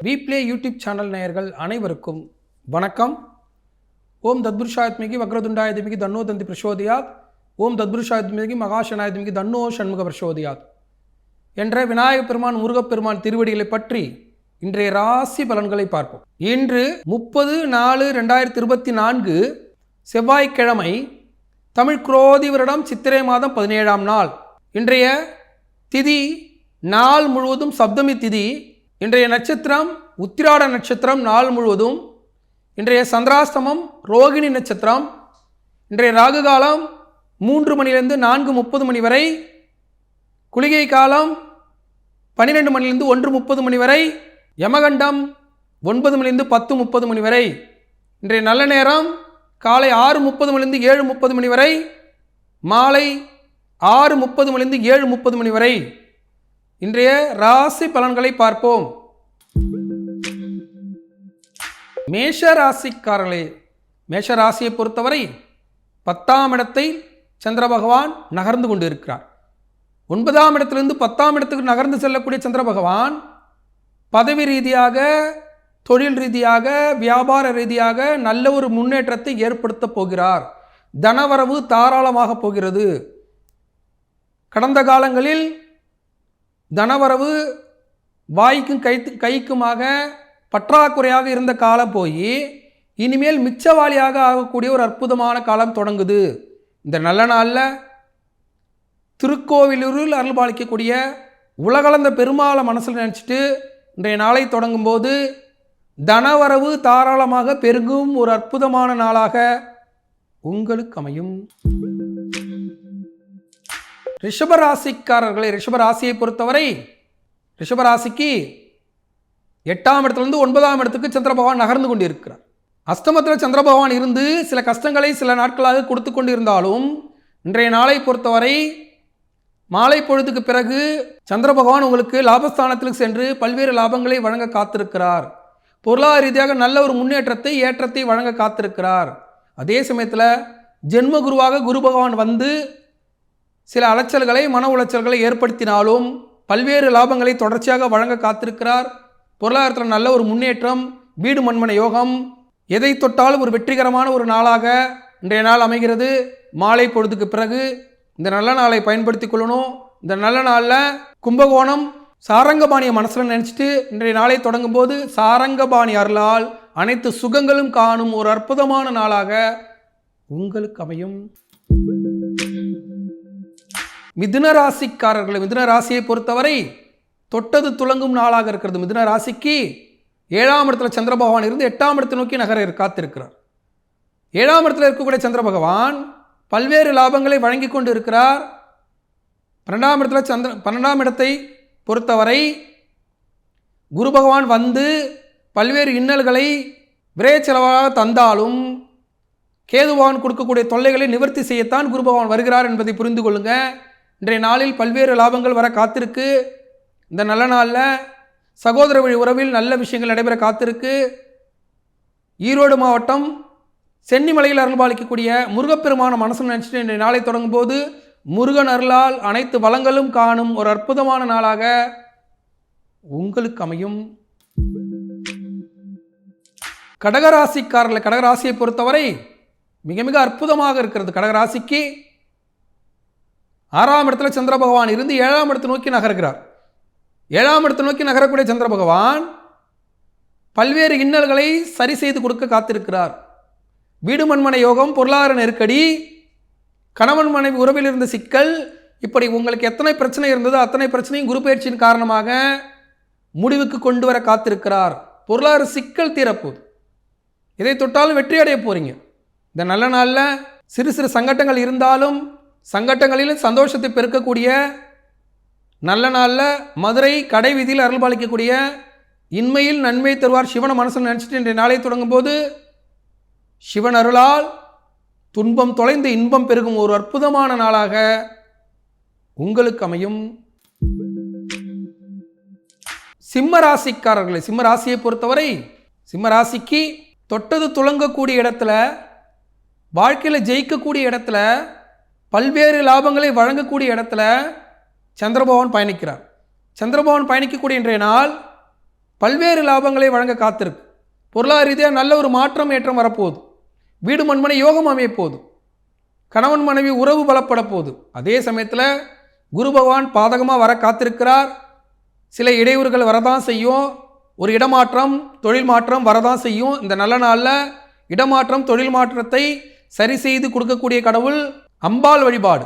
வீப்ளே YouTube channel நேயர்கள் அனைவருக்கும் வணக்கம். ஓம் தத்புருஷாத்மிகி வக்ரதுண்டாயுதமிகி தன்னோ தந்தி பிரசோதியாத். ஓம் தத்புருஷாத்மிகி மகாஷனாயுதமிகி தன்னோ சண்முக பிரசோதியாத். என்ற விநாயகப் பெருமான் முருகப்பெருமான் திருவடிகளை பற்றி இன்றைய ராசி பலன்களை பார்ப்போம். இன்று முப்பது நாலு ரெண்டாயிரத்தி இருபத்தி நான்கு செவ்வாய்க்கிழமை தமிழ் குரோதி வருடம் சித்திரை மாதம் பதினேழாம் நாள். இன்றைய திதி நாள் முழுவதும் சப்தமி திதி இன்றைய நட்சத்திரம் உத்திராட நட்சத்திரம் நாள் முழுவதும் இன்றைய சந்திராஸ்தமம் ரோகிணி நட்சத்திரம் இன்றைய ராகு காலம் மூன்று மணிலிருந்து நான்கு முப்பது மணி வரை குளிகை காலம் பன்னிரெண்டு மணிலிருந்து ஒன்று முப்பது மணி வரை யமகண்டம் ஒன்பது மணிலிருந்து பத்து முப்பது மணி வரை இன்றைய நல்ல நேரம் காலை ஆறு முப்பது மணிலிருந்து ஏழு முப்பது மணி வரை மாலை ஆறு முப்பது மணிலிருந்து ஏழு முப்பது மணி வரை. இன்றைய ராசி பலன்களை பார்ப்போம். மேஷ ராசிக்காரர்களே மேஷ ராசியை பொறுத்தவரை பத்தாம் இடத்தை சந்திர பகவான் நகர்ந்து கொண்டு இருக்கிறார் ஒன்பதாம் இடத்திலிருந்து பத்தாம் இடத்துக்கு நகர்ந்து செல்லக்கூடிய சந்திர பகவான் பதவி ரீதியாக தொழில் ரீதியாக வியாபார ரீதியாக நல்ல ஒரு முன்னேற்றத்தை ஏற்படுத்த போகிறார். தனவரவு தாராளமாக போகிறது. கடந்த காலங்களில் தனவரவு வாய்க்கும் கை கைக்குமாக பற்றாக்குறையாக இருந்த காலம் போய் இனிமேல் மிச்சவாளியாக ஆகக்கூடிய ஒரு அற்புதமான காலம் தொடங்குது. இந்த நல்ல நாளில் திருக்கோவிலூரில் அருள்பாலிக்கக்கூடிய உலகளந்த பெருமாளை மனசில் நினச்சிட்டு இன்றைய நாளை தொடங்கும்போது தனவரவு தாராளமாக பெருகும் ஒரு அற்புதமான நாளாக உங்களுக்கு அமையும். ரிஷபராசிக்காரர்களை ரிஷபராசியை பொறுத்தவரை ரிஷபராசிக்கு எட்டாம் இடத்துலேருந்து ஒன்பதாம் இடத்துக்கு சந்திர பகவான் நகர்ந்து கொண்டிருக்கிறார். அஸ்தமத்தில் சந்திர பகவான் இருந்து சில கஷ்டங்களை சில நாட்களாக கொடுத்து கொண்டிருந்தாலும் இன்றைய நாளை பொறுத்தவரை மாலை பொழுதுக்கு பிறகு சந்திர பகவான் உங்களுக்கு லாபஸ்தானத்திற்கு சென்று பல்வேறு லாபங்களை வழங்க காத்திருக்கிறார். பொருளாதார ரீதியாக நல்ல ஒரு முன்னேற்றத்தை ஏற்றத்தை வழங்க காத்திருக்கிறார். அதே சமயத்தில் ஜென்ம குருவாக குரு பகவான் வந்து சில அலைச்சல்களை மன உளைச்சல்களை ஏற்படுத்தினாலும் பல்வேறு லாபங்களை தொடர்ச்சியாக வழங்க காத்திருக்கிறார். பொருளாதாரத்தில் நல்ல ஒரு முன்னேற்றம் வீடு மண்மனை யோகம். எதை தொட்டாலும் ஒரு வெற்றிகரமான ஒரு நாளாக இன்றைய நாள் அமைகிறது. மாலை பொழுதுக்கு பிறகு இந்த நல்ல நாளை பயன்படுத்தி கொள்ளணும். இந்த நல்ல நாளில் கும்பகோணம் சாரங்கபாணியை மனசில் நினச்சிட்டு இன்றைய நாளை தொடங்கும் போது சாரங்கபாணி அருளால் அனைத்து சுகங்களும் காணும் ஒரு அற்புதமான நாளாக உங்களுக்கு அமையும். மிதுன ராசிக்காரர்களை மிதுன ராசியை பொறுத்தவரை தொட்டது துளங்கும் நாளாக இருக்கிறது. மிதுன ராசிக்கு ஏழாம் இடத்துல சந்திர பகவான் இருந்து எட்டாம் இடத்தை நோக்கி நகர காத்திருக்கிறார். ஏழாம் இடத்துல இருக்கக்கூடிய சந்திர பகவான் பல்வேறு லாபங்களை வழங்கி கொண்டு இருக்கிறார். பன்னெண்டாம் இடத்துல சந்திர பன்னெண்டாம் இடத்தை பொறுத்தவரை குரு பகவான் வந்து பல்வேறு இன்னல்களை விரைய செலவாக தந்தாலும் கேதுபகவான் கொடுக்கக்கூடிய தொல்லைகளை நிவர்த்தி செய்யத்தான் குரு பகவான் வருகிறார் என்பதை புரிந்து கொள்ளுங்கள் இன்றைய நாளில் பல்வேறு லாபங்கள் வர காத்திருக்கு. இந்த நல்ல நாளில் சகோதர வழி உறவில் நல்ல விஷயங்கள் நடைபெற காத்திருக்கு. ஈரோடு மாவட்டம் சென்னிமலையில் அருள்பாலிக்கக்கூடிய முருகப்பெருமான மனசு நினச்சிட்டு இன்றைய நாளை தொடங்கும் போது முருகன் அருளால் அனைத்து வளங்களும் காணும் ஒரு அற்புதமான நாளாக உங்களுக்கு அமையும். கடகராசிக்காரர்கள் கடகராசியை பொறுத்தவரை மிக மிக அற்புதமாக இருக்கிறது கடகராசிக்கு. ஆறாம் இடத்துல சந்திர பகவான் இருந்து ஏழாம் இடத்தை நோக்கி நகர்கிறார். ஏழாம் இடத்தை நோக்கி நகரக்கூடிய சந்திர பகவான் பல்வேறு இன்னல்களை சரி செய்து கொடுக்க காத்திருக்கிறார். வீடு மண்மனை யோகம் பொருளாதார நெருக்கடி கணவன் மனைவி உறவில் இருந்த சிக்கல் இப்படி உங்களுக்கு எத்தனை பிரச்சனை இருந்ததோ அத்தனை பிரச்சனையும் குரு பயிற்சியின் காரணமாக முடிவுக்கு கொண்டு வர காத்திருக்கிறார். பொருளாதார சிக்கல் தீரப்போகுது எதை தொட்டாலும் வெற்றி அடைய போகிறீங்க இந்த நல்ல நாளில் சிறு சிறு சங்கட்டங்கள் இருந்தாலும் சங்கட்டங்களிலும் சந்தோஷத்தை பெருக்கக்கூடிய நல்ல நாளில் மதுரை கடை வீதியில் அருள்பாலிக்கக்கூடிய இன்மையில் நன்மை தருவார் சிவனை மனசில் நினச்சிட்டு இன்றைய நாளை தொடங்கும்போது சிவன் அருளால் துன்பம் தொலைந்து இன்பம் பெருகும் ஒரு அற்புதமான நாளாக உங்களுக்கு அமையும். சிம்ம ராசிக்காரர்களை சிம்ம ராசியை பொறுத்தவரை சிம்ம ராசிக்கு தொட்டது துளங்கக்கூடிய இடத்துல வாழ்க்கையில் ஜெயிக்கக்கூடிய இடத்துல பல்வேறு லாபங்களை வழங்கக்கூடிய இடத்துல சந்திரபவன் பயணிக்கிறார். சந்திரபவன் பயணிக்கக்கூடிய இன்றைய நாள் பல்வேறு லாபங்களை வழங்க காத்திருக்கு. பொருளாதார ரீதியாக நல்ல ஒரு மாற்றம் ஏற்றம் வரப்போகுது. வீடு மண்மனை யோகம் அமையப்போகுது. கணவன் மனைவி உறவு பலப்பட போகுது அதே சமயத்தில் குரு பகவான் பாதகமாக வர காத்திருக்கிறார். சில இடையூறுகள் வரதான் செய்யும். ஒரு இடமாற்றம் தொழில் மாற்றம் வரதான் செய்யும். இந்த நல்ல நாளில் இடமாற்றம் தொழில் மாற்றத்தை சரி செய்து கொடுக்கக்கூடிய கடவுள் அம்பாள் வழிபாடு.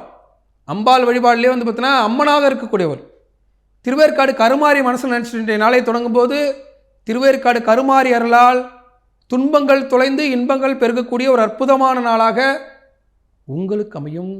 அம்பாள் வழிபாடுலேயே வந்து பார்த்தீங்கன்னா அம்மனாக இருக்கக்கூடியவர் திருவேற்காடு கருமாரி மனசில் நினச்சிட்டு நாளை தொடங்கும் போது திருவேற்காடு கருமாரி அருளால் துன்பங்கள் தொலைந்து இன்பங்கள் பெருகக்கூடிய ஒரு அற்புதமான நாளாக உங்களுக்கு அமையும்.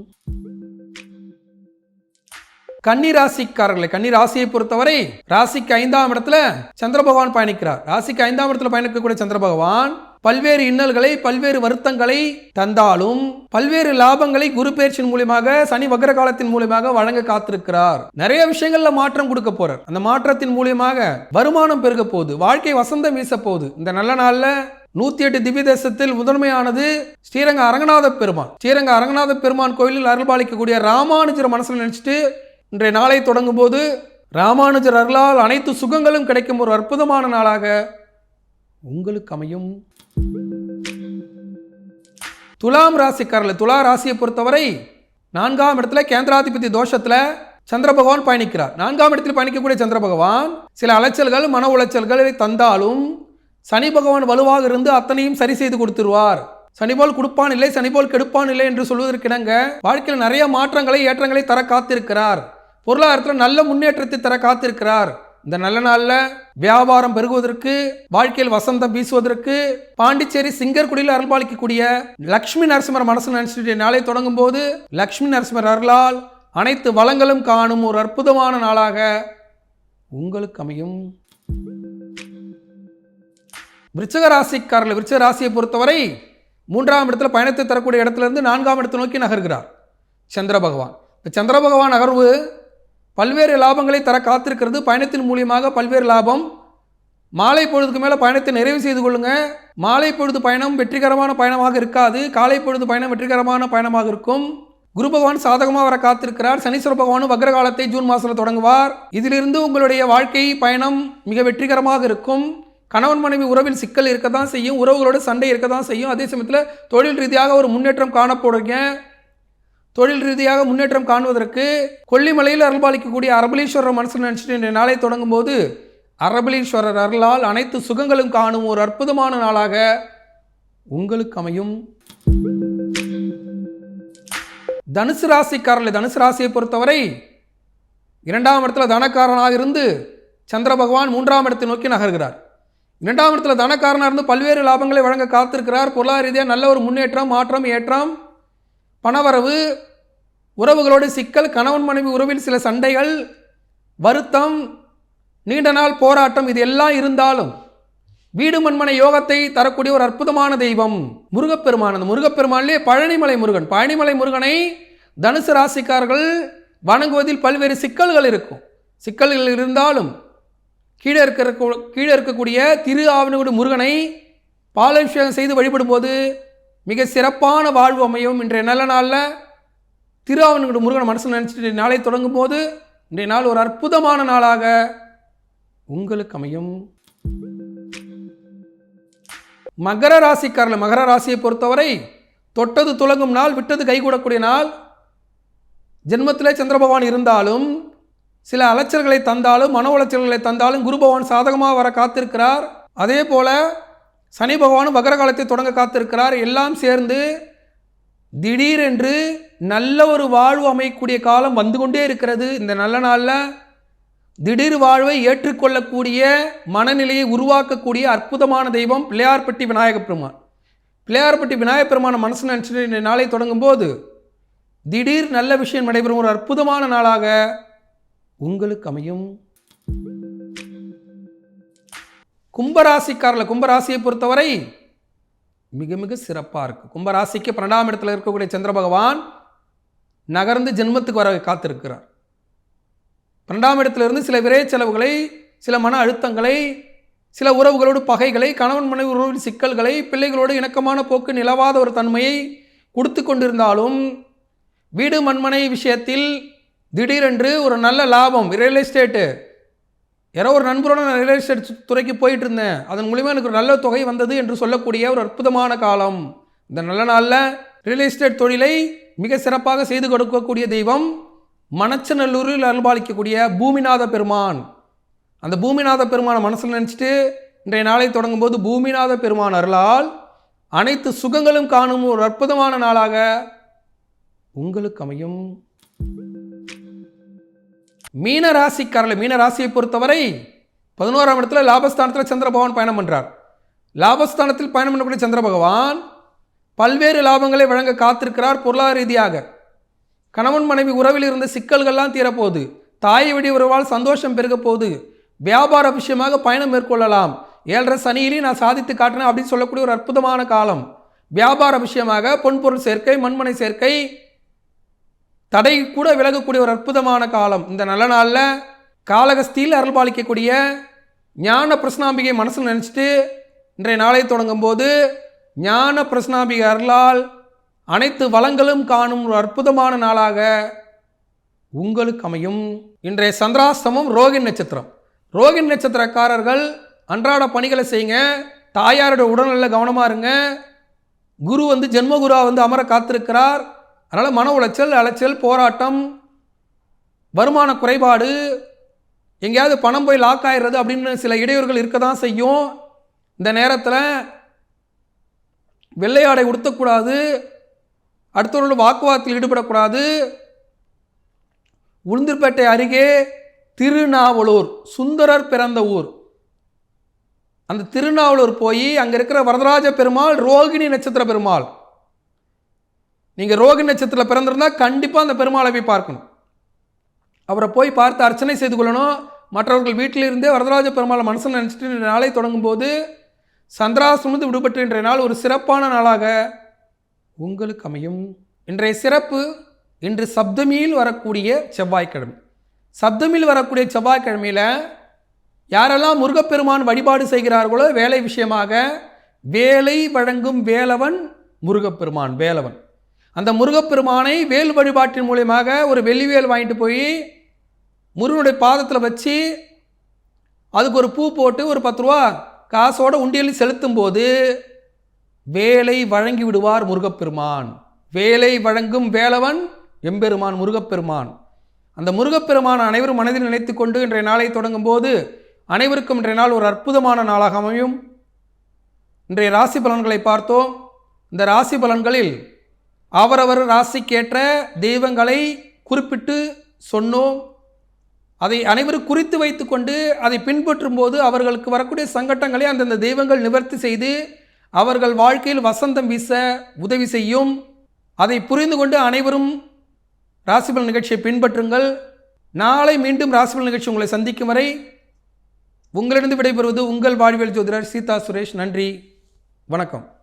கன்னி ராசிக்காரர்களை கன்னி ராசியை பொறுத்தவரை ராசிக்கு ஐந்தாம் இடத்துல சந்திர பகவான் பயணிக்கிறார். ராசிக்கு ஐந்தாம் இடத்துல பயணிக்கக்கூடிய சந்திர பகவான் பல்வேறு இன்னல்களை பல்வேறு வருத்தங்களை தந்தாலும் பல்வேறு லாபங்களை குரு பயிற்சியின் மூலியமாக சனி வக்ர காலத்தின் மூலியமாக வழங்க காத்திருக்கிறார். நிறைய விஷயங்கள்ல மாற்றம் கொடுக்க போறார். அந்த மாற்றத்தின் மூலியமாக வருமானம் பெருக போகுது வாழ்க்கை வசந்தம் வீச போகுது. இந்த நல்ல நாள்ல நூத்தி எட்டு திவ்ய தேசத்தில் முதன்மையானது ஸ்ரீரங்க அரங்கநாத பெருமான். ஸ்ரீரங்க அரங்கநாத பெருமான் கோயிலில் அருள்பாலிக்கக்கூடிய ராமானுஜர் மனசுல நினைச்சிட்டு இன்றைய நாளை தொடங்கும் போது ராமானுஜர் அருளால் அனைத்து சுகங்களும் கிடைக்கும் ஒரு அற்புதமான நாளாக உங்களுக்கு அமையும். துலாம் ராசிக்காரர்கள் துலா ராசியை பொறுத்தவரை நான்காம் இடத்துல கேந்திராதிபதி தோஷத்தில் சந்திர பகவான் பயணிக்கிறார். நான்காம் இடத்தில் பயணிக்கக்கூடிய சந்திர பகவான் சில அலைச்சல்கள் மன உளைச்சல்களை தந்தாலும் சனி பகவான் வலுவாக இருந்து அத்தனையும் சரி செய்து கொடுத்துருவார். சனி போல் கொடுப்பான் இல்லை சனி போல் கெடுப்பான் இல்லை என்று சொல்வதற்கிணங்க வாழ்க்கையில் நிறைய மாற்றங்களை ஏற்றங்களை தர காத்திருக்கிறார். பொருளாதாரத்தில் நல்ல முன்னேற்றத்தை தர காத்திருக்கிறார். இந்த நல்ல நாளில் வியாபாரம் பெருகுவதற்கு வாழ்க்கையில் வசந்தம் வீசுவதற்கு பாண்டிச்சேரி சிங்கர்குடியில் அருள்பாலிக்கக்கூடிய லக்ஷ்மி நரசிம்மர் மனசு நினைச்சிட்டு நாளை தொடங்கும் போது லக்ஷ்மி நரசிம்மர் அருளால் அனைத்து வளங்களும் காணும் ஒரு அற்புதமான நாளாக உங்களுக்கு அமையும். விருச்சக ராசிக்காரர்கள் விருச்சக ராசியை பொறுத்தவரை மூன்றாம் இடத்துல பயணத்தை தரக்கூடிய இடத்துலேருந்து நான்காம் இடத்தை நோக்கி நகர்கிறார் சந்திர பகவான். இந்த சந்திர பகவான் நகர்வு பல்வேறு லாபங்களை தர காத்திருக்கிறது. பயணத்தின் மூலியமாக பல்வேறு லாபம். மாலை பொழுதுக்கு மேலே பயணத்தை நிறைவு செய்து கொள்ளுங்க. மாலை பொழுது பயணம் வெற்றிகரமான பயணமாக இருக்காது. காலை பொழுது பயணம் வெற்றிகரமான பயணமாக இருக்கும். குரு பகவான் சாதகமாக வர காத்திருக்கிறார். சனீஸ்வர பகவானும் வக்ர காலத்தை ஜூன் மாதத்தில் தொடங்குவார். இதிலிருந்து உங்களுடைய வாழ்க்கை பயணம் மிக வெற்றிகரமாக இருக்கும். கணவன் மனைவி உறவில் சிக்கல் இருக்க தான் செய்யும். உறவுகளோட சண்டை இருக்க தான் செய்யும். அதே சமயத்தில் தொழில் ரீதியாக ஒரு முன்னேற்றம் காணப்படுறீங்க தொழில் ரீதியாக முன்னேற்றம் காணுவதற்கு கொல்லிமலையில் அருள்பாலிக்கக்கூடிய அரபலீஸ்வரர் மனசு நினச்சிட்டு இன்றைய நாளை தொடங்கும் போது அரபலீஸ்வரர் அருளால் அனைத்து சுகங்களும் காணும் ஒரு அற்புதமான நாளாக உங்களுக்கு அமையும். தனுசு ராசிக்காரர்கள் தனுசு ராசியை பொறுத்தவரை இரண்டாம் இடத்துல தனக்காரனாக இருந்து சந்திர பகவான் மூன்றாம் இடத்தை நோக்கி நகர்கிறார். இரண்டாம் இடத்துல தனக்காரனாக இருந்து பல்வேறு லாபங்களை வழங்க காத்திருக்கிறார். பொருளாதார ரீதியாக நல்ல ஒரு முன்னேற்றம் மாற்றம் ஏற்றம் பணவரவு உறவுகளோடு சிக்கல் கணவன் மனைவி உறவில் சில சண்டைகள் வருத்தம் நீண்ட நாள் போராட்டம் இது எல்லாம் இருந்தாலும் வீடு மண்மனை யோகத்தை தரக்கூடிய ஒரு அற்புதமான தெய்வம் முருகப்பெருமான். அந்த முருகப்பெருமானிலே பழனிமலை முருகன். பழனிமலை முருகனை தனுசு ராசிக்காரர்கள் வணங்குவதில் பல்வேறு சிக்கல்கள் இருக்கும். சிக்கல்கள் இருந்தாலும் கீழே இருக்கிற கீழே இருக்கக்கூடிய திரு ஆவணகுடி முருகனை பாலாபிஷேகம் செய்து வழிபடும்போது மிக சிறப்பான வாழ்வு அமையும். இன்றைய நல்ல நாளில் திரு முருகன் மனசில் நினச்சிட்டு நாளை தொடங்கும் போது இன்றைய நாள் ஒரு அற்புதமான நாளாக உங்களுக்கு அமையும். மகர ராசிக்காரில் மகர ராசியை பொறுத்தவரை தொட்டது துலங்கும் நாள் விட்டது கைகூடக்கூடிய நாள். ஜென்மத்திலே சந்திரபகவான் இருந்தாலும் சில அலைச்சல்களை தந்தாலும் மன உளைச்சல்களை தந்தாலும் குரு பகவான் சாதகமாக வர காத்திருக்கிறார். அதே போல சனி பகவானும் வகர காலத்தை தொடங்க காத்திருக்கிறார். எல்லாம் சேர்ந்து திடீரென்று நல்ல ஒரு வாழ்வு அமையக்கூடிய காலம் வந்து கொண்டே இருக்கிறது. இந்த நல்ல நாளில் திடீர் வாழ்வை ஏற்றுக்கொள்ளக்கூடிய மனநிலையை உருவாக்கக்கூடிய அற்புதமான தெய்வம் பிள்ளையார்பட்டி விநாயகப் பெருமான். பிள்ளையார்பட்டி விநாயகப் பெருமான மனசு நினச்சிட்டு இந்த நாளை தொடங்கும் போது திடீர் நல்ல விஷயம் நடைபெறும். ஒரு அற்புதமான நாளாக உங்களுக்கு அமையும். கும்பராசிக்காரில் கும்பராசியை பொறுத்தவரை மிக மிக சிறப்பாக இருக்குது கும்பராசிக்கு பன்னெண்டாம் இடத்துல இருக்கக்கூடிய சந்திர பகவான் நகர்ந்து ஜென்மத்துக்கு வர காத்திருக்கிறார். பன்னெண்டாம் இடத்திலிருந்து சில விரை செலவுகளை சில மன அழுத்தங்களை சில உறவுகளோடு பகைகளை கணவன் மனைவி உறவில் சிக்கல்களை பிள்ளைகளோடு இணக்கமான போக்கு நிலவாத ஒரு தன்மையை கொடுத்து கொண்டிருந்தாலும் வீடு மண்மனை விஷயத்தில் திடீரென்று ஒரு நல்ல லாபம் ரியல் எஸ்டேட்டு யாரோ ஒரு நண்பரோட நான் ரியல் எஸ்டேட் துறைக்கு போயிட்டு இருந்தேன் அதன் மூலிமா எனக்கு ஒரு நல்ல தொகை வந்தது என்று சொல்லக்கூடிய ஒரு அற்புதமான காலம். இந்த நல்ல நாளில் ரியல் எஸ்டேட் தொழிலை மிக சிறப்பாக செய்து கொடுக்கக்கூடிய தெய்வம் மணச்சநல்லூரில் அருள்பாலிக்கக்கூடிய பூமிநாத பெருமான். அந்த பூமிநாத பெருமானை மனசில் நினச்சிட்டு இன்றைய நாளை தொடங்கும் போது பூமிநாத பெருமான் அருளால் அனைத்து சுகங்களும் காணும் ஒரு அற்புதமான நாளாக உங்களுக்கு அமையும். மீன ராசிக்காரர்கள் மீன ராசியை பொறுத்தவரை பதினோராம் இடத்துல லாபஸ்தானத்தில் சந்திர பகவான் பயணம் பண்ணுறார் லாபஸ்தானத்தில் பயணம் பண்ணக்கூடிய சந்திர பகவான் பல்வேறு லாபங்களை வழங்க காத்திருக்கிறார் பொருளாதார ரீதியாக. கணவன் மனைவி உறவில் இருந்த சிக்கல்கள்லாம் தீரப்போகுது. தாய் வழி உறவால் சந்தோஷம் பெருக போகுது. வியாபார விஷயமாக பயணம் மேற்கொள்ளலாம். ஏழரை சனியிலையும் நான் சாதித்து காட்டினேன் அப்படின்னு சொல்லக்கூடிய ஒரு அற்புதமான காலம். வியாபார விஷயமாக பொன்பொருள் சேர்க்கை மண்மனை சேர்க்கை தடை கூட விலகக்கூடிய ஒரு அற்புதமான காலம். இந்த நல்ல நாளில் காலகஸ்தியில் அருள் பாலிக்கக்கூடிய ஞான பிரசனாம்பிகை மனசில் நினச்சிட்டு இன்றைய நாளை தொடங்கும் போது ஞான பிரசனாம்பிகை அருளால் அனைத்து வளங்களும் காணும் ஒரு அற்புதமான நாளாக உங்களுக்கு அமையும். இன்றைய சந்திராஸ்தமம் ரோகின் நட்சத்திரம். ரோகின் நட்சத்திரக்காரர்கள் அன்றாட பணிகளை செய்யுங்க. தாயாரோட உடல்நல கவனமாக இருங்க. குரு வந்து ஜென்மகுருவா வந்து அமர காத்திருக்கிறார். அதனால் மன உளைச்சல் அலைச்சல் போராட்டம் வருமான குறைபாடு எங்கேயாவது பணம் போய் லாக் ஆயிடுறது அப்படின்னு சில இடையூறுகள் இருக்க தான் செய்யும். இந்த நேரத்தில் வெள்ளையாடை உடுத்தக்கூடாது அடுத்தவர்களோட வாக்குவாதத்தில் ஈடுபடக்கூடாது. உளுந்தூர்பேட்டை அருகே திருநாவலூர் சுந்தரர் பிறந்த ஊர். அந்த திருநாவலூர் போய் அங்கே இருக்கிற வரதராஜ பெருமாள் ரோகிணி நட்சத்திர பெருமாள். நீங்கள் ரோகி நட்சத்திரத்தில் பிறந்திருந்தால் கண்டிப்பாக அந்த பெருமாளை போய் பார்க்கணும். அவரை போய் பார்த்து அர்ச்சனை செய்து கொள்ளணும். மற்றவர்கள் வீட்டிலிருந்தே வரதராஜ பெருமாளை மனசில் நினச்சிட்டு இந்த நாளை தொடங்கும் போது சந்திராசிரமத்து விடுபட்டு இன்றைய நாள் ஒரு சிறப்பான நாளாக உங்களுக்கு அமையும். இன்றைய சிறப்பு இன்று சப்தமியில் வரக்கூடிய செவ்வாய்க்கிழமை. சப்தமியில் வரக்கூடிய செவ்வாய்க்கிழமையில் யாரெல்லாம் முருகப்பெருமான் வழிபாடு செய்கிறார்களோ வேலை விஷயமாக வேலை வழங்கும் வேலவன் முருகப்பெருமான் வேலவன். அந்த முருகப்பெருமானை வேல் வழிபாட்டின் மூலியமாக ஒரு வெள்ளிவேல் வாங்கிட்டு போய் முருகனுடைய பாதத்தில் வச்சு அதுக்கு ஒரு பூ போட்டு ஒரு பத்து ரூபா காசோட உண்டியலில் செலுத்தும் போது வேலை வழங்கி விடுவார் முருகப்பெருமான். வேலை வழங்கும் வேலவன் எம்பெருமான் முருகப்பெருமான். அந்த முருகப்பெருமான் அனைவரும் மனதில் நினைத்து கொண்டு இன்றைய நாளை தொடங்கும் போது அனைவருக்கும் இன்றைய நாள் ஒரு அற்புதமான நாளாக அமையும். இன்றைய ராசி பலன்களை பார்த்தோம். இந்த ராசி பலன்களில் அவரவர் ராசிக்கேற்ற தெய்வங்களை குறிப்பிட்டு சொன்னோம். அதை அனைவரும் குறித்து வைத்துக்கொண்டு அதை பின்பற்றும் போது அவர்களுக்கு வரக்கூடிய சங்கட்டங்களை அந்தந்த தெய்வங்கள் நிவர்த்தி செய்து அவர்கள் வாழ்க்கையில் வசந்தம் வீச உதவி செய்யும். அதை புரிந்து கொண்டு அனைவரும் ராசிபலன் நிகழ்ச்சியை பின்பற்றுங்கள். நாளை மீண்டும் ராசிபல் நிகழ்ச்சி உங்களை சந்திக்கும் வரை உங்களிடம் விடைபெறுவது உங்கள் வாழ்வியல் ஜோதிடர் சீதா சுரேஷ். நன்றி. வணக்கம்.